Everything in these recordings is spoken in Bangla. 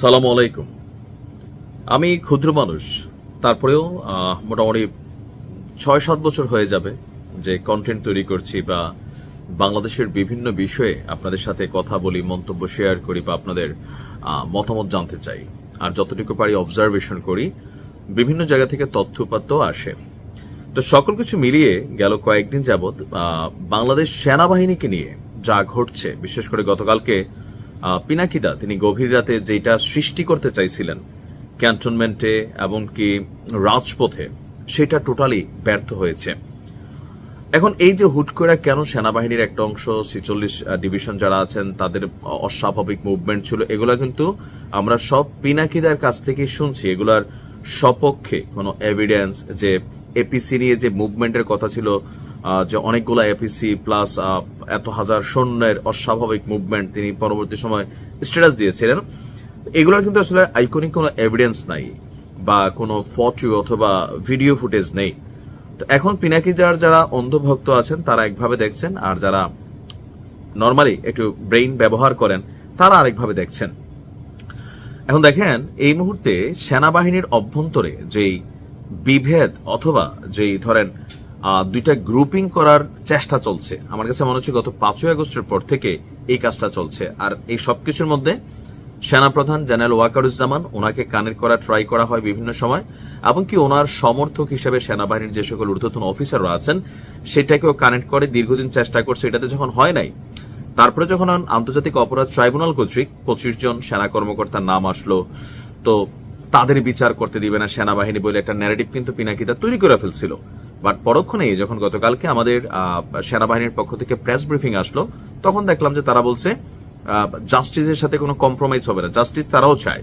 সালাম আলাইকুম। আমি ক্ষুদ্র মানুষ, তারপরেও মোটামুটি ছয় সাত বছর হয়ে যাবে যে কন্টেন্ট তৈরি করছি বা বাংলাদেশের বিভিন্ন বিষয়ে আপনাদের সাথে কথা বলি, মন্তব্য শেয়ার করি বা আপনাদের মতামত জানতে চাই। আর যতটুকু পারি অবজারভেশন করি, বিভিন্ন জায়গা থেকে তথ্য উপাত্ত আসে। তো সকল কিছু মিলিয়ে গেল কয়েকদিন যাবৎ বাংলাদেশ সেনাবাহিনীকে নিয়ে যা ঘটছে, বিশেষ করে গতকালকে পিনাকিদা, তিনি গভীর রাতে যেটা সৃষ্টি করতে চাইছিলেন, ক্যান্টনমেন্টে এমনকি রাজপথে, সেটা টোটালি ব্যর্থ হয়েছে। এখন এই যে হুট করে কেন সেনাবাহিনীর একটা অংশ, ছিচল্লিশ ডিভিশন যারা আছেন, তাদের অস্বাভাবিক মুভমেন্ট ছিল, এগুলো কিন্তু আমরা সব পিনাকিদার কাছ থেকেই শুনছি। এগুলার সপক্ষে কোনো এভিডেন্স যে এপিসি নিয়ে যে মুভমেন্টের কথা ছিল যে অনেকগুলো এপিসি প্লাস এত হাজার সৈন্যের অস্বাভাবিক মুভমেন্ট তিনি পরবর্তী সময় স্ট্যাটাস দিয়েছিলেন। এগুলোর কিন্তু আসলে আইকনিক কোনো এভিডেন্স নাই বা কোনো ফটো অথবা ভিডিও ফুটেজ নেই। তো এখন পিনাকি যার যারা অন্ধভক্ত আছেন, তারা একভাবে দেখছেন, আর যারা নর্মালি একটু ব্রেইন ব্যবহার করেন, তারা আরেকভাবে দেখছেন। এখন দেখেন, এই মুহূর্তে সেনাবাহিনীর অভ্যন্তরে যেই বিভেদ অথবা যেই ধরেন দুইটা গ্রুপিং করার চেষ্টা চলছে। আমার কাছে মনে হচ্ছে গত পাঁচই আগস্টের পর থেকে এই কাজটা চলছে। আর এই সবকিছুর মধ্যে সেনাপ্রধান জেনারেল ওয়াকারুজ্জামান, ওনাকে কানেক্ট করা ট্রাই করা হয় বিভিন্ন সময় এমনকি ওনার সমর্থক হিসেবে সেনাবাহিনীর যে সকল ঊর্ধ্বতন অফিসাররা আছেন, সেটাকেও কানেক্ট করে দীর্ঘদিন চেষ্টা করছে। এটাতে যখন হয় নাই, তারপরে যখন আন্তর্জাতিক অপরাধ ট্রাইব্যুনাল কর্তৃক পঁচিশ জন সেনা কর্মকর্তার নাম আসলো, তো তাদের বিচার করতে দিবে না সেনাবাহিনী বলে একটা ন্যারেটিভ কিন্তু পিনাকিতা তৈরি করে ফেলছিল। বাট পরক্ষণে যখন গতকালকে আমাদের সেনাবাহিনীর পক্ষ থেকে প্রেস ব্রিফিং আসলো, তখন দেখলাম যে তারা বলছে জাস্টিসের সাথে কোনো কম্প্রোমাইজ হবে না। জাস্টিস তারাও চায়।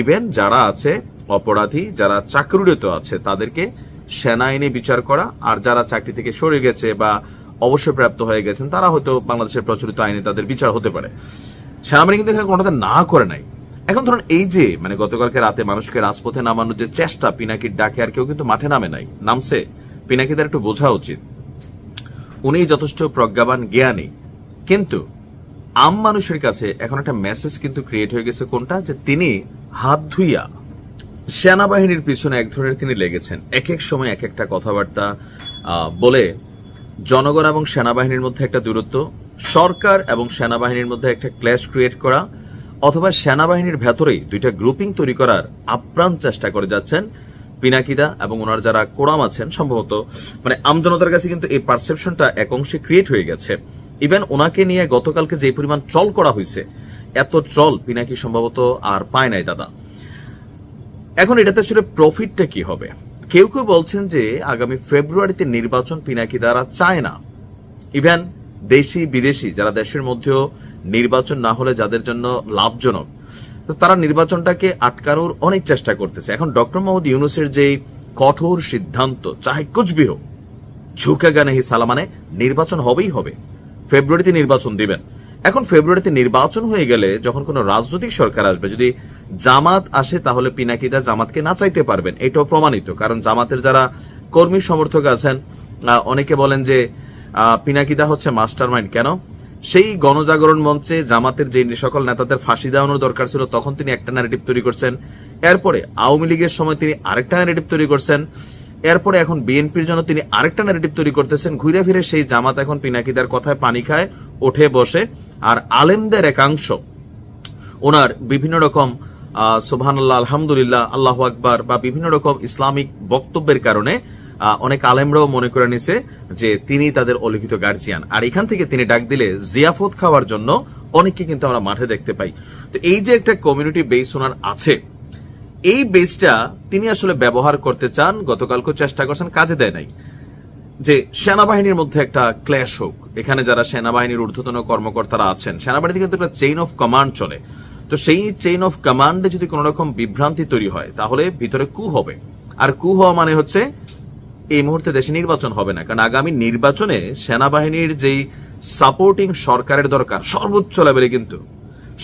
ইভেন যারা আছে অপরাধী, যারা চাকরিরত আছে, তাদেরকে সেনা আইনে বিচার করা, আর যারা চাকরি থেকে সরে গেছে বা অবসরপ্রাপ্ত হয়ে গেছেন, তারা হয়তো বাংলাদেশের প্রচলিত আইনে তাদের বিচার হতে পারে। সেনাবাহিনী কিন্তু এখানে কোনোটা না করে নাই। এখন ধরুন এই যে মানে গতকালকে রাতে মানুষকে রাজপথে নামানোর যে চেষ্টা, পিনাকির ডাকে আর কেউ কিন্তু মাঠে নামে নাই, নামছে। পিনাকিদের একটু বোঝা উচিত। উনি যথেষ্ট প্রজ্ঞাবান, জ্ঞানী। কিন্তু আম মানুষের কাছে এখন একটা মেসেজ কিন্তু ক্রিয়েট হয়ে গেছে কোনটা? যে তিনি হাত ধুইয়া সেনাবাহিনীর পিছনে এক ধরনের তিনি লেগেছেন। এক এক সময় এক একটা কথাবার্তা বলে জনগণ এবং সেনাবাহিনীর মধ্যে একটা দূরত্ব, সরকার এবং সেনাবাহিনীর মধ্যে একটা ক্ল্যাশ ক্রিয়েট করা, অথবা সেনাবাহিনীর ভেতরেই দুইটা গ্রুপিং তৈরি করার আপ্রাণ চেষ্টা করে যাচ্ছেন। পিনাকিদা এবং ওনার যারা কোরাম আছেন, সম্ভবত মানে আমজনতার কাছে কিন্তু এই পারসেপশনটা এক অংশে ক্রিয়েট হয়ে গেছে। ইভেন ওনাকে নিয়ে গতকালকে যে পরিমাণ ট্রল করা হয়েছে, এত ট্রল পিনাকি সম্ভবত আর পায় নাই দাদা। এখন এটাতে আসলে প্রফিটটা কি হবে? কেউ কেউ বলছেন যে আগামী ফেব্রুয়ারিতে নির্বাচন পিনাকি দ্বারা চায় না। ইভেন দেশি বিদেশি যারা দেশের মধ্যেও নির্বাচন না হলে যাদের জন্য লাভজনক তো তারা নির্বাচনটাকে আটকানোর অনেক চেষ্টা করতেছে। এখন ডক্টর মোহাম্মদ ইউনুসের যে কঠোর সিদ্ধান্ত, চাহে কুচবিহ ঝুঁকে গানেহি সালামানে নির্বাচন হবেই হবে। ফেব্রুয়ারিতে নির্বাচন দিবেন। এখন ফেব্রুয়ারিতে নির্বাচন হয়ে গেলে যখন কোনো রাজনৈতিক সরকার আসবে, যদি জামাত আসে, তাহলে পিনাকিদা জামাতকে না চাইতে পারবেন। এটাও প্রমাণিত। কারণ জামাতের যারা কর্মী সমর্থক আছেন অনেকে বলেন যে পিনাকিদা হচ্ছে মাস্টার মাইন্ড কেন? সেই গণজাগরণ মঞ্চে জামাতের যে সকল নেতাদের ফাঁসি দেওয়ানোর দরকার ছিল, তখন তিনি একটা ন্যারেটিভ তৈরি করছেন। এরপরে আওয়ামী লীগের সময় তিনি আরেকটা ন্যারেটিভ তৈরি করছেন। এরপরে এখন বিএনপির জন্য তিনি আরেকটা ন্যারেটিভ তৈরি করতেছেন। ঘুরে ফিরে সেই জামাত এখন পিনাকিদার কথায় পানি খায়, ওঠে, বসে। আর আলেমদের একাংশ, ওনার বিভিন্ন রকম সুবহানাল্লাহ, আলহামদুলিল্লাহ, আল্লাহ আকবার বা বিভিন্ন রকম ইসলামিক বক্তব্যের কারণে অনেক আলেমরাও মনে করে নিছে যে তিনি তাদের অলিখিত গার্জিয়ান আর এখান থেকে তিনি ডাক দিলে জিয়াফত খাওয়ার জন্য অনেককে কিন্তু আমরা মাঠে দেখতে পাই। তো এই যে একটা কমিউনিটি বেস ওনার আছে, এই বেসটা তিনি আসলে ব্যবহার করতে চান, গতকালকেও চেষ্টা করছেন, কাজে দেয় নাই। যে সেনাবাহিনীর মধ্যে একটা ক্ল্যাশ হোক, এখানে যারা সেনাবাহিনীর ঊর্ধ্বতন কর্মকর্তারা আছেন, সেনাবাহিনীতে কিন্তু একটা চেইন অফ কমান্ড চলে। তো সেই চেইন অফ কমান্ডে যদি কোনো রকম বিভ্রান্তি তৈরি হয়, তাহলে ভিতরে কু হবে। আর কু হওয়া মানে হচ্ছে এই মুহূর্তে দেশে নির্বাচন হবে না, কারণ আগামী নির্বাচনে সেনাবাহিনীর যেই সাপোর্টিং সরকারের দরকার, সর্বোচ্চ লেভেলে কিন্তু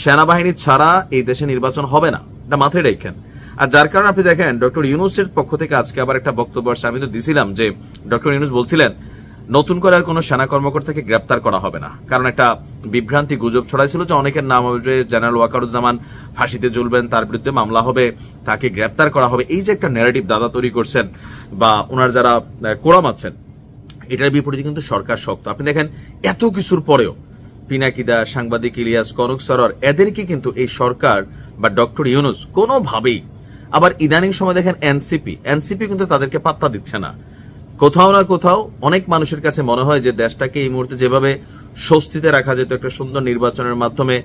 সেনাবাহিনী ছাড়া এই দেশে নির্বাচন হবে না। এটা মাথায় রেখেন। আর যার কারণে আপনি দেখেন, ডক্টর ইউনুসের পক্ষ থেকে আজকে আবার একটা বক্তব্য আসছে। আমি তো দিছিলাম যে ডক্টর ইউনুস বলছিলেন নতুন করে আর কোনো সেনা কর্মকর্তাকে গ্রেপ্তার করা হবে না। কারণ একটা বিভ্রান্তি গুজব ছড়াইছিল যে অনেকের নাম হবে জেনারেল ওয়াকারুজ্জামান, ফাঁসিতে ঝুলবেন তার বিরুদ্ধে মামলা হবে, তাকে গ্রেপ্তার করা হবে। এই যে একটা ন্যারেটিভ দাদা তৈরি করছেন বা ওনার যারা কোরাম আছেন এটার বিপরীতে কিন্তু সরকার শক্ত। আপনি দেখেন, এত কিছুর পরেও পিনাকিদা, সাংবাদিক ইলিয়াস, কনক সরর এদেরকে কিন্তু এই সরকার বা ডক্টর ইউনুস কোনোভাবেই, আবার ইদানিং সময় দেখেন এনসিপি এনসিপি কিন্তু তাদেরকে পাত্তা দিচ্ছে না। কোথাও না কোথাও অনেক মানুষের কাছে মনে হয় যে দেশটাকে এই মুহূর্তে যেভাবে স্বস্তিতে রাখা যেত, একটা সুন্দর নির্বাচনের মাধ্যমে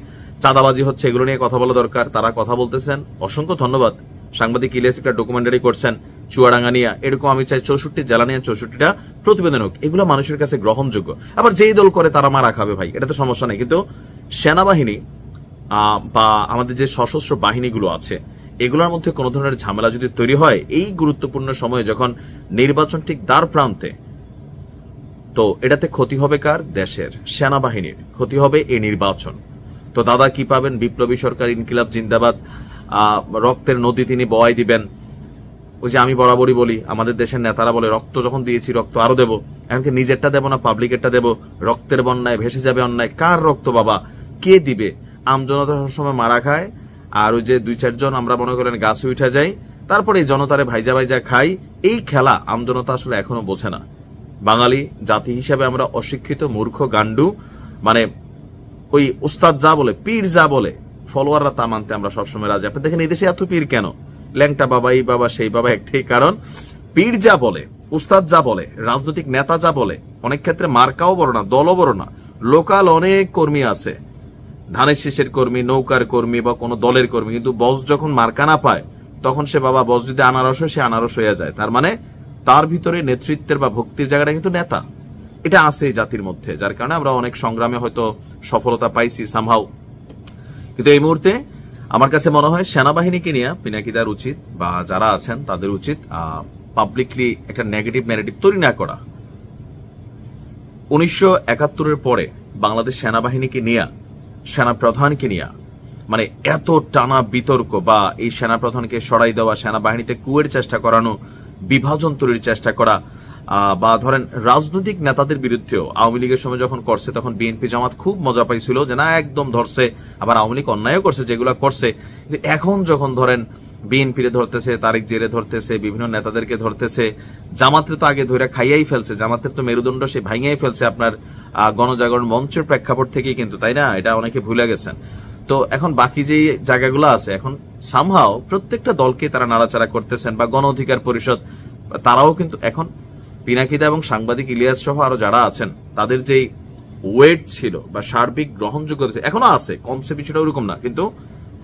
চাঁদাবাজি হচ্ছে, এগুলো নিয়ে কথা বলা দরকার। তারা কথা বলতেছেন। অসংখ্য ধন্যবাদ। সাংবাদিক ইলিয়াস একটা ডকুমেন্টারি করছেন চুয়াডাঙ্গা নিয়ে এরকম আমি চাই চৌষট্টি জেলা নিয়ে চৌষট্টিটা প্রতিবেদন হোক। এগুলো মানুষের কাছে গ্রহণযোগ্য। আবার যেই দল করে তারা মারা খাবে ভাই, এটা তো সমস্যা নেই। কিন্তু সেনাবাহিনী বা আমাদের যে সশস্ত্র বাহিনীগুলো আছে এগুলোর মধ্যে কোনো ধরনের ঝামেলা যদি তৈরি হয়, এই গুরুত্বপূর্ণ সময়ে যখন নির্বাচন ঠিক দ্বার প্রান্তে, তো এটাতে ক্ষতি হবে কার? দেশের সেনাবাহিনীর ক্ষতি হবে এই নির্বাচন। তো দাদা কি পাবেন? বিপ্লবী সরকার, ইনকিলাব, জিন্দাবাদ রক্তের নদী তিনি বয় দিবেন। ওই যে আমি বরাবরই বলি, আমাদের দেশের নেতারা বলে, রক্ত যখন দিয়েছি, রক্ত আরও দেবো। এমনকি নিজেরটা দেবো না, পাবলিকেরটা দেবো। রক্তের বন্যায়, ভেসে যাবে অন্যায়। কার রক্ত বাবা? কে দিবে? আমজনতা সময় মারা খায়। আর ওই যে দুই চারজন আমরা মনে করেন গাছে উঠে যাই, তারপরে জনতারে ভাইজা ভাইজা খাই, এই খেলা আমজনতা আসলে এখনও বোঝে না। বাঙালি জাতি হিসাবে আমরা অশিক্ষিত, মূর্খ গান্ডু মানে ওই উস্তাদ যা বলে, পীর যা বলে, ফলোয়াররা তা মানতে আমরা সবসময় রাজি। আপনি দেখেন এই দেশে এত পীর কেন? ল্যাংটা বাবা, এই বাবা, সেই বাবা একটাই কারণ। পীর যা বলে উস্তাদ যা বলে, রাজনৈতিক নেতা যা বলে, অনেক ক্ষেত্রে মার্কাও বড় না, দলও বড় না। লোকাল অনেক কর্মী আছে। ধানের শীষের কর্মী, নৌকার কর্মী বা কোনো দলের কর্মী, কিন্তু বস যখন মার্কা না পায়, তখন সে বাবা বস যদি আনারস হয়, সে আনারস হয়ে যায়। তার মানে তার ভিতরে নেতৃত্বের বা ভক্তির জায়গাটা কিন্তু নেতা। এটা আছে জাতির মধ্যে, যার কারণে আমরা অনেক সংগ্রামে হয়তো সফলতা পাইছি সামহাও কিন্তু এই মুহূর্তে আমার কাছে মনে হয় সেনাবাহিনীকে নিয়ে পিনাকিদার উচিত বা যারা আছেন তাদের উচিত পাবলিকলি একটা নেগেটিভ ন্যারেটিভ তৈরি না করা। উনিশশো একাত্তরের পরে বাংলাদেশ সেনাবাহিনীকে নিয়ে সেনা প্রধানকে নিয়ে মানে এত টানা বিতর্ক বা এই সেনা প্রধানকে সরাই দেওয়া, সেনাবাহিনীতে কুয়ের চেষ্টা করানো, বিভাজন তৈরির চেষ্টা করা বা ধরেন রাজনৈতিক নেতাদের বিরুদ্ধেও আওয়ামী লীগের সময় যখন করছে, তখন বিএনপি জামাত খুব মজা পাইছিল যে না, একদম ধরছে, আবার আওয়ামী লীগ অন্যায়ও করছে যেগুলো করছে। এখন যখন ধরেন বিএনপিরে ধরতেছে, তারিক জেরে ধরতেছে, বিভিন্ন নেতাদেরকে ধরতেছে, জামাতের তো আগে ধরে খাইয়াই ফেলছে, জামাতের তো মেরুদণ্ড সে ভাঙিয়াই ফেলছে আপনার গণজাগরণ মঞ্চের প্রেক্ষাপট থেকেই কিন্তু তাই না? এটা অনেকে ভুলে গেছেন। তো এখন বাকি যে জায়গাগুলো আছে এখন সামহাও প্রত্যেকটা দলকে তারা নাড়াচাড়া করতেছেন বা গণ অধিকার পরিষদ তারাও কিন্তু এখন পিনাকিদা এবং সাংবাদিক ইলিয়াস সহ আরও যারা আছেন তাদের যেই ওয়েট ছিল বা সার্বিক গ্রহণযোগ্যতা ছিল, এখনও আছে কমসে কিছুটা ওরকম না কিন্তু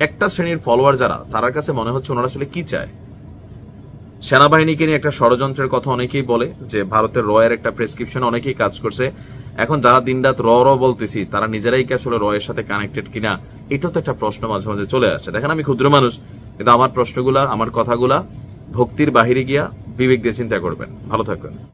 একটা শ্রেণির ফলোয়ার যারা তার কাছে মনে হচ্ছে ওনারা আসলে কি চায়? সেনাবাহিনীকে নিয়ে একটা ষড়যন্ত্রের কথা অনেকেই বলে যে ভারতের রয়ের একটা প্রেসক্রিপশন অনেকেই কাজ করছে। এখন যারা দিনরাত র র বলতেছি, তারা নিজেরাই কি আসলে র এর সাথে কানেক্টেড কিনা, এটাও তো একটা প্রশ্ন মাঝে মাঝে চলে আসছে দেখেন আমি ক্ষুদ্র মানুষ, কিন্তু আমার প্রশ্নগুলা, আমার কথাগুলা ভক্তির বাহিরে গিয়া বিবেক দিয়ে চিন্তা করবেন। ভালো থাকবেন।